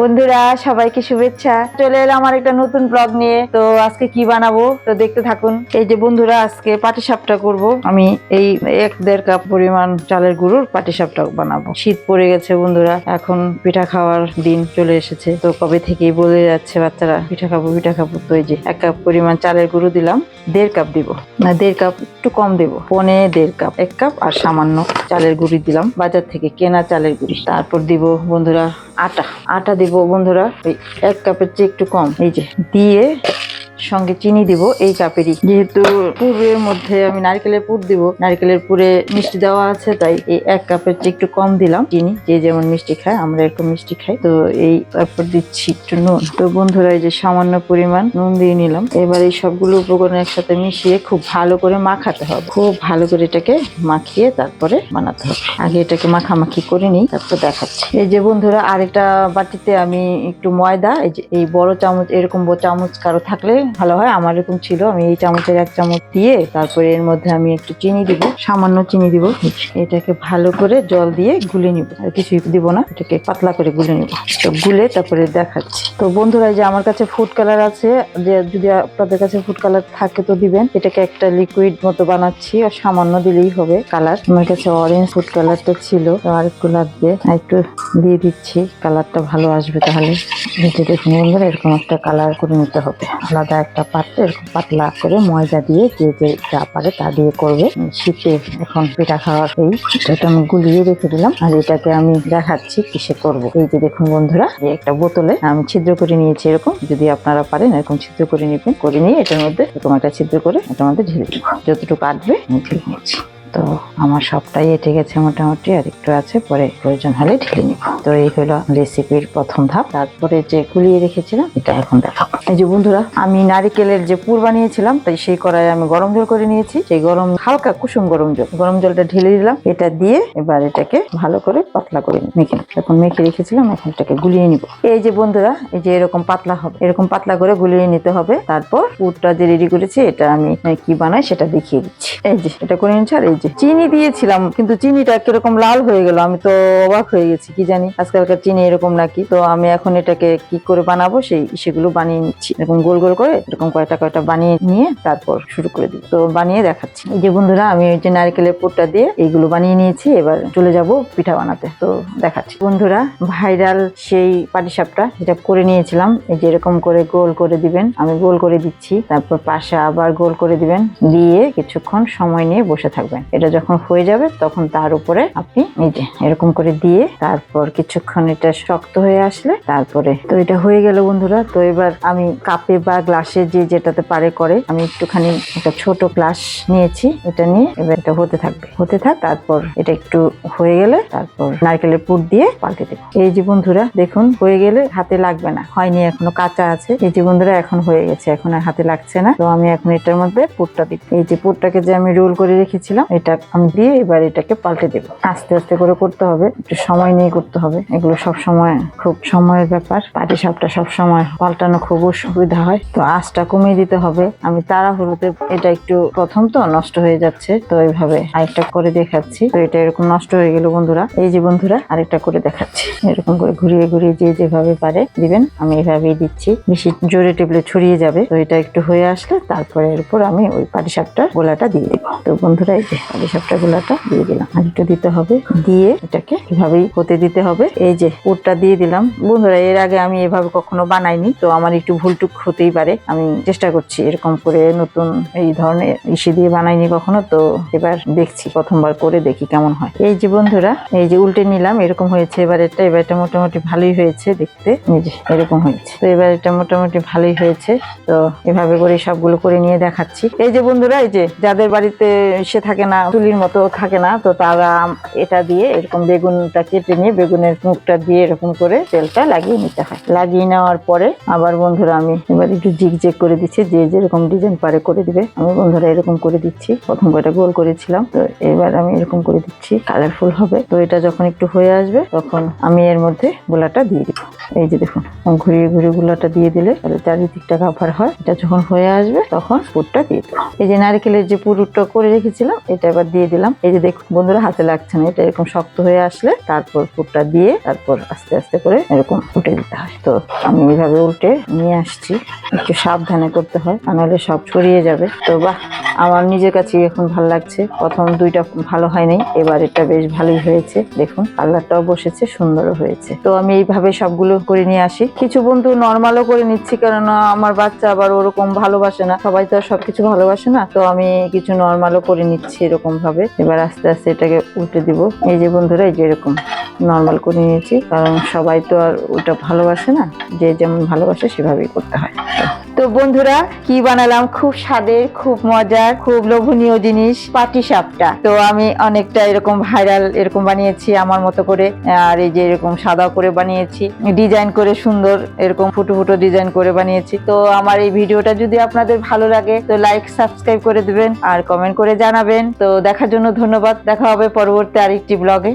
বন্ধুরা, সবাইকে শুভেচ্ছা। চলে এলাম আমার একটা নতুন ব্লগ নিয়ে। তো আজকে কি বানাবো? তো দেখতে থাকুন। এই যে বন্ধুরা, আজকে পাটিসাপটা করব। আমি এই এক দেড় কাপ পরিমাণ চালের গুঁড়োর পাটিসাপটা বানাবো। শীত পড়ে গেছে বন্ধুরা, এখন পিঠা খাওয়ার দিন চলে এসেছে। তো কবে থেকেই বলে যাচ্ছে বাচ্চারা, পিঠা খাব পিঠা খাব। তো এই যে এক কাপ পরিমাণ চালের গুঁড়ো দিলাম, দেড় কাপ দিব। না, দেড় কাপ একটু কম দেবো। পনে দেড় কাপ, এক কাপ আর সামান্য চালের গুঁড়ি দিলাম, বাজার থেকে কেনা চালের গুঁড়ি। তারপর দিব বন্ধুরা আটা। আটা দিব বন্ধুরা ওই এক কাপের চেয়ে একটু কম। এই যে, দিয়ে সঙ্গে চিনি দিব এই কাপেরই যেহেতু পুরের মধ্যে আমি নারকেলের পুর দিব, নারকেলের পুরে মিষ্টি দেওয়া আছে, তাই এই এক কাপের চেয়ে একটু কম দিলাম চিনি। যে যেমন মিষ্টি খায়, আমরা একটু মিষ্টি খাই। তো এই তারপর দিচ্ছি একটু নুন। তো বন্ধুরা, এই যে সামান্য পরিমাণ নুন দিয়ে নিলাম। এবার এই সবগুলো উপকরণ একসাথে মিশিয়ে খুব ভালো করে মাখাতে হবে। খুব ভালো করে এটাকে মাখিয়ে তারপরে বানাতে হবে। আগে এটাকে মাখামাখি করে নিই, তারপর দেখাচ্ছি। এই যে বন্ধুরা, আরেকটা বাটিতে আমি একটু ময়দা, এই যে এই বড় চামচ, এরকম চামচ কারও থাকলে ভালো হয়, আমার এরকম ছিল। আমি এই চামচের এক চামচ দিয়ে তারপরে এর মধ্যে আমি একটু চিনি দিব, সামান্য চিনি দিব। এটাকে ভালো করে জল দিয়ে গুলে নিব। আর কিছুই দিব না, এটাকে পাতলা করে গুলে নিব। তো গুলে তারপরে দেখাচ্ছি। তো বন্ধুরা যে আমার কাছে ফুড কালার আছে, যে যদি আপনাদের কাছে ফুড কালার থাকে তো দিবেন। এটাকে একটা লিকুইড মতো বানাচ্ছি, আর সামান্য দিলেই হবে কালার আমার কাছে অরেঞ্জ ফুড কালারটা ছিল আর একটু লাগবে। একটু দিয়ে দিচ্ছি কালারটা ভালো আসবে তাহলে। দেখুন বন্ধুরা, এরকম একটা কালার করে নিতে হবে। আলাদা একটা পাত্রে এরকম পাতলা করে ময়দা দিয়ে যে যে যা পারে তা দিয়ে করবে। শীতে এখন পিঠা খাওয়ার এই এটা আমি গুলিয়ে রেখে দিলাম আর এটাকে আমি দেখাচ্ছি কিসে করব। এই যে দেখুন বন্ধুরা যে একটা বোতলে আমি ছিদ্র করে নিয়েছি এরকম। যদি আপনারা পারেন এরকম ছিদ্র করে নেবেন, করে নিয়ে এটার মধ্যে এরকম একটা ছিদ্র করে এটার মধ্যে ঢেলে দিব যতটুকু কাটবে আমি ঢেলে নিচ্ছি তো আমার সবটাই এটে গেছে মোটামুটি, আর একটু আছে, পরে প্রয়োজন হলে ঢেলে নিব। তো এই হলো রেসিপির প্রথম ধাপ। তারপরে যে গুলিয়ে রেখেছিলাম, এটা এখন দেখাবো। এই যে বন্ধুরা, আমি নারিকেলের যে পুর বানিয়েছিলাম, তাই সেই কড়াই আমি গরম জল করে নিয়েছি। সেই গরম, হালকা কুসুম গরম জল। গরম জলটা ঢেলে দিলাম। এটা দিয়ে এবার এটাকে ভালো করে পাতলা করে। মেখে। এখন মেখে রেখেছিলাম, এখন এটাকে গুলিয়ে নিব। এই যে বন্ধুরা, এই যে এরকম পাতলা হবে, এরকম পাতলা করে গুলিয়ে নিতে হবে। তারপর পুরটা যে রেডি করেছি, এটা আমি কি বানাই সেটা দেখিয়ে দিচ্ছি। এই যে, এটা করে নিচ্ছি আর এই যে, চিনি দিয়েছিলাম, কিন্তু চিনিটা কীরকম লাল হয়ে গেল। আমি তো অবাক হয়ে গেছি, কি জানি? আজকালকার চিনি এরকম নাকি? তো আমি এখন এটাকে কি করে বানাবো? সেই, সেগুলো বানিয়ে নিচ্ছি এরকম গোল গোল করে এরকম কয়টা কয়টা বানিয়ে নিয়ে তারপর শুরু করে দিই তো বানিয়ে দেখাচ্ছি। এই যে বন্ধুরা, আমি ওই যে নারকেলের পুরটা দিয়ে এইগুলো বানিয়ে নিয়েছি, এবার চলে যাব পিঠা বানাতে। তো দেখাচ্ছি। বন্ধুরা, ভাইরাল সেই পাটিসাপটা যেটা করে নিয়েছিলাম, এই যে এরকম করে গোল করে দিবেন। আমি গোল করে দিচ্ছি, তারপর পাশে আবার গোল করে দিবেন। দিয়ে কিছুক্ষণ সময় নিয়ে বসে থাকবেন। এটা যখন হয়ে যাবে, তখন তার উপরে আপনি এই যে এরকম করে দিয়ে তারপর কিছুক্ষণ এটা শক্ত হয়ে আসলে তারপরে। তো এটা হয়ে গেল বন্ধুরা। তো এবার আমি কাপে বা গ্লাসে যে যেটাতে পারে করে, আমি একটুখানি একটা ছোট গ্লাস নিয়েছি, এটা নিয়ে এবার এটা হতে থাকবে। হতে থাক, তারপর এটা একটু হয়ে গেলে তারপর নারকেলের পুর দিয়ে পাল্টে দেবো। এই যে বন্ধুরা, দেখুন, হয়ে গেলে হাতে লাগবে না। হয়নি, এখনও কাঁচা আছে। এই যে বন্ধুরা, এখন হয়ে গেছে, এখন আর হাতে লাগছে না। তো আমি এখন এটার মধ্যে পুরটা দিই এই যে পুরটাকে যে আমি রোল করে রেখেছিলাম, এটা আমি দিয়ে এবার এটাকে পাল্টে দেবো। আস্তে আস্তে করে করতে হবে, একটু সময় নিয়ে করতে হবে। এগুলো সব সময় খুব সময়ের ব্যাপার। পাটি সাপটা সব সময় পাল্টানো খুব অসুবিধা হয়। তো আঁচটা কমিয়ে দিতে হবে। আমি তাড়াহুড়োতে এটা একটু প্রথম তো নষ্ট হয়ে যাচ্ছে, তো এইভাবে আরেকটা করে দেখাচ্ছি। তো এটা এরকম নষ্ট হয়ে গেল বন্ধুরা। এই যে বন্ধুরা, আরেকটা করে দেখাচ্ছি। এরকম করে ঘুরিয়ে ঘুরিয়ে যে যেভাবে পারে দিবেন, আমি এভাবেই দিচ্ছি। বেশি জোরে টেপলে ছড়িয়ে যাবে, তো এটা একটু হয়ে আসলে তারপরে এর উপর আমি ওই পাটিসাপটার গোলাটা দিয়ে দেবো। তো বন্ধুরা, এই যে পাটিসাপটা গোলাটা দিয়ে দিলাম। আর একটু দিতে হবে। দিয়ে এটাকে এভাবেই হতে দিতে হবে। এই যে পুরটা দিয়ে দিলাম। বন্ধুরা, এর আগে আমি এভাবে কখনো বানাইনি, তো আমার একটু ভুলটুক হতেই পারে। আমি চেষ্টা করছি এরকম করে নতুন এই ধরনের ইসে দিয়ে বানাইনি কখনো, তো এবার দেখছি প্রথমবার করে দেখি কেমন হয়। এই যে বন্ধুরা, এই যে উল্টে নিলাম, এরকম হয়েছে। এবার এটা এবার এটা মোটামুটি ভালোই হয়েছে দেখতে। এরকম হয়েছে। তো এবার এটা মোটামুটি ভালোই হয়েছে। তো এভাবে করে সবগুলো করে নিয়ে দেখাচ্ছি। এই যে বন্ধুরা, এই যে যাদের বাড়িতে সে থাকে না তুলির মতো থাকে না, তো তারা এটা দিয়ে এরকম বেগুনটা কেটে নিয়ে, বেগুনের মুখটা দিয়ে এরকম করে তেলটা লাগিয়ে নিতে হয়। লাগিয়ে নেওয়ার পরে আবার বন্ধুরা আমি এবার একটু জিগ জেগ করে দিচ্ছি, যে যেরকম ডিজাইন পারে করে দিবে। আমি বন্ধুরা এরকম করে দিচ্ছি। প্রথম কয়টা গোল করেছিলাম, তো এবার আমি এরকম করে দিচ্ছি। কালারফুল হবে। তো এটা যখন একটু হয়ে আসবে, তখন আমি এর মধ্যে গোলাটা দিয়ে দিব। এই যে দেখুন ঘুরিয়ে ঘুরিয়ে গুলাটা দিয়ে দিলে চারিদিকটা কাভার হয়। এটা যখন হয়ে আসবে, তখন পুরটা দিয়ে দেবো এই যে নারকেলের যে পুরটা করে রেখেছিলাম, এটা এবার দিয়ে দিলাম। এই যে দেখুন, বন্ধুরা হাতে লাগছে না, এটা এরকম শক্ত হয়ে আসলে তারপর পুরটা দিয়ে তারপর আস্তে আস্তে করে এরকম উঠে দিতে হয়। তো আমি এইভাবে উল্টে নিয়ে আসছি। একটু সাবধানে করতে হয় নাহলে সব ছড়িয়ে যাবে। তো বাহ! আমার নিজের কাছে এখন ভালো লাগছে। প্রথম দুইটা ভালো হয়নি, এবার এটা বেশ ভালোই হয়েছে, দেখুন। কালারটাও বসেছে, সুন্দরও হয়েছে। তো আমি এইভাবে সবগুলো করে নিয়ে আসি। কিছু বন্ধু নর্মালও করে নিচ্ছি কারণ আমার বাচ্চা আবার ওরকম ভালোবাসে না। সবাই তো আর সবকিছু ভালোবাসে না। তো আমি কিছু নর্মালও করে নিচ্ছি এরকম ভাবে এবার আস্তে আস্তে এটাকে উল্টে দিব। এই যে বন্ধুরা, এই যে এরকম নর্মাল করে নিয়েছি। কারণ সবাই তো আর ওটা ভালোবাসে না। যে যেমন ভালোবাসে, সেভাবেই করতে হয়। তো বন্ধুরা, কি বানালাম? খুব স্বাদের, খুব মজার, খুব লোভনীয় জিনিস, পাটি সাপটা। তো আমি অনেকটা এরকম ভাইরাল এরকম বানিয়েছি আমার মতো করে, আর এই যে এরকম সাদা করে বানিয়েছি, ডিজাইন করে সুন্দর এরকম ফুটো ফুটো ডিজাইন করে বানিয়েছি। তো আমার এই ভিডিওটা যদি আপনাদের ভালো লাগে, তো লাইক সাবস্ক্রাইব করে দেবেন আর কমেন্ট করে জানাবেন। তো দেখার জন্য ধন্যবাদ, দেখা হবে পরবর্তী আরেকটি ব্লগে